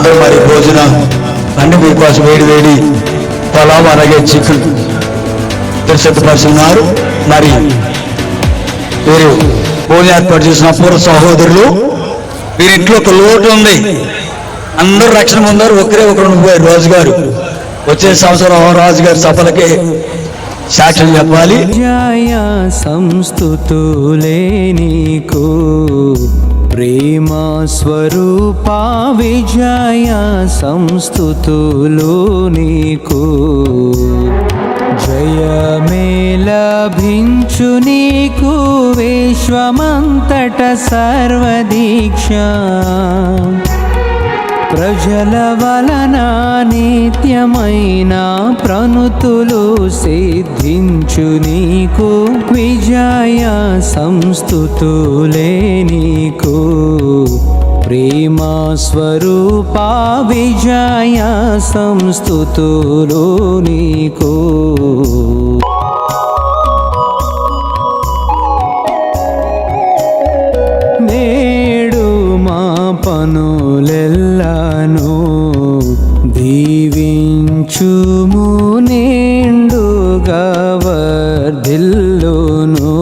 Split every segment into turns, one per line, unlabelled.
అందరూ మరి భోజనం అన్ని మీకోసం వేడి వేడి పొలం అలాగే చికెన్ ప్రసిద్ధపరుస్తున్నారు మరి వీరు భోజనం ఏర్పాటు చేసిన పూర్వ సహోదరులు వీరి ఇంట్లో ఒక లోటు ఉంది. అందరూ రక్షణ పొందారు. ఒకరే ఒకరు ఉండిపోయారు. రాజుగారు వచ్చే సంవత్సరం రాజుగారి సభలకి సాక్ష్యం చెప్పాలి.
జయ సంస్థుతులే నీకు. ప్రేమ స్వరూప విజయ సంస్థుతులు నీకు. జయమే లభించు నీకు విశ్వమంతట సర్వదీక్ష. ప్రజల వలన నిత్యమైన ప్రణుతులు సిద్ధించు నీకు విజయ సంస్థుతులే నీకు. ప్రేమ స్వరూప విజయ సంస్థుతులు నీకు. నేడు మా పను వర్ధిల్లును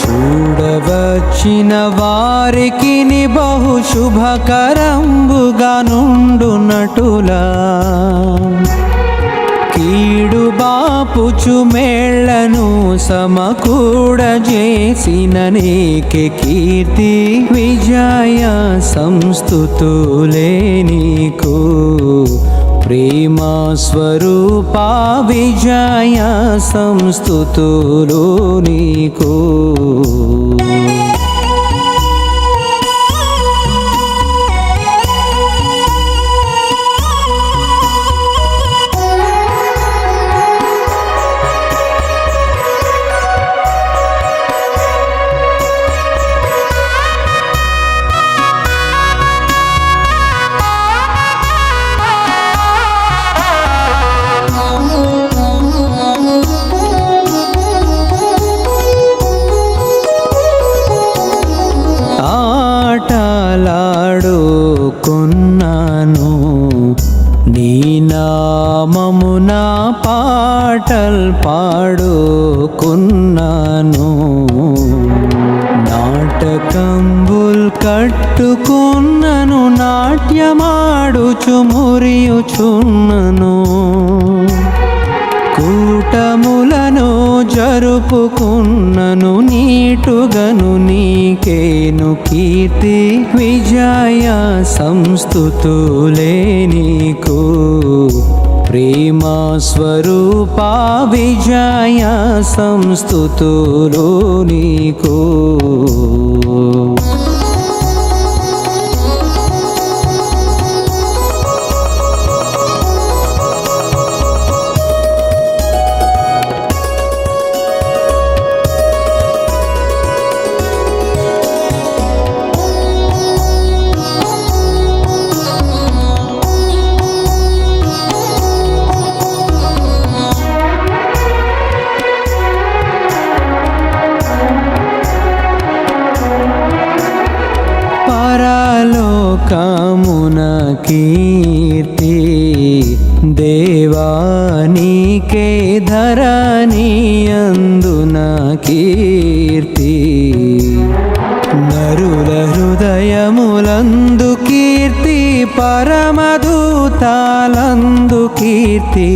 చూడవచ్చిన వారికి బహు శుభకరంబుగా నుండునటులా కీడు బాపుచు మేళ్ళను సమకూడ చేసిన నీకే కీర్తి విజయ సంస్థుతులే నీకు. ప్రేమ స్వరూప విజయ సంస్థుతులు నీకు. ఉన్నాను. నీ నామమున పాటల్ పాడుకున్నాను. నాటకంబుల్ కట్టుకున్నను నాట్యమాడుచు మురియుచున్నను. జరుపుకున్నను నీటుగను నీకేను కీర్తి విజయ సంస్థుతులే నీకు. ప్రేమ స్వరూప విజయ సంస్థుతులు నీకు. కీర్తి దేవానికే ధరణి అందున కీర్తి. నరుల హృదయములందు కీర్తి పరమదూతాలందు కీర్తి.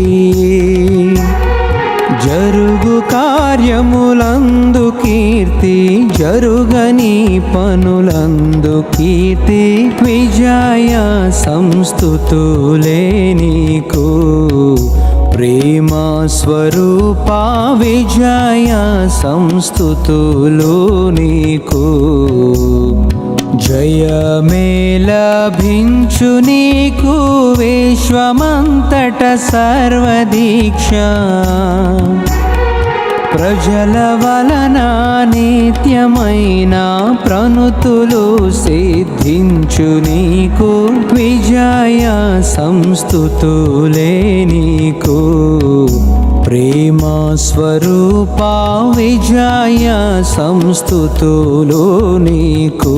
జరుగు కార్యములందు కీర్తి జరుగని పనులందు కీర్తి విజయ సంస్థుతులే నీకు. ప్రేమ స్వరూప విజయ సంస్థుతులు నీకు. జయ లభించు నీకు విశ్వమంతట సర్వదీక్ష. ప్రజల వలన నిత్యమైన ప్రణుతులు సిద్ధించు నీకు విజయ సంస్థుతులే నీకు. ప్రేమ స్వరూప విజయ సంస్థుతులు నీకు.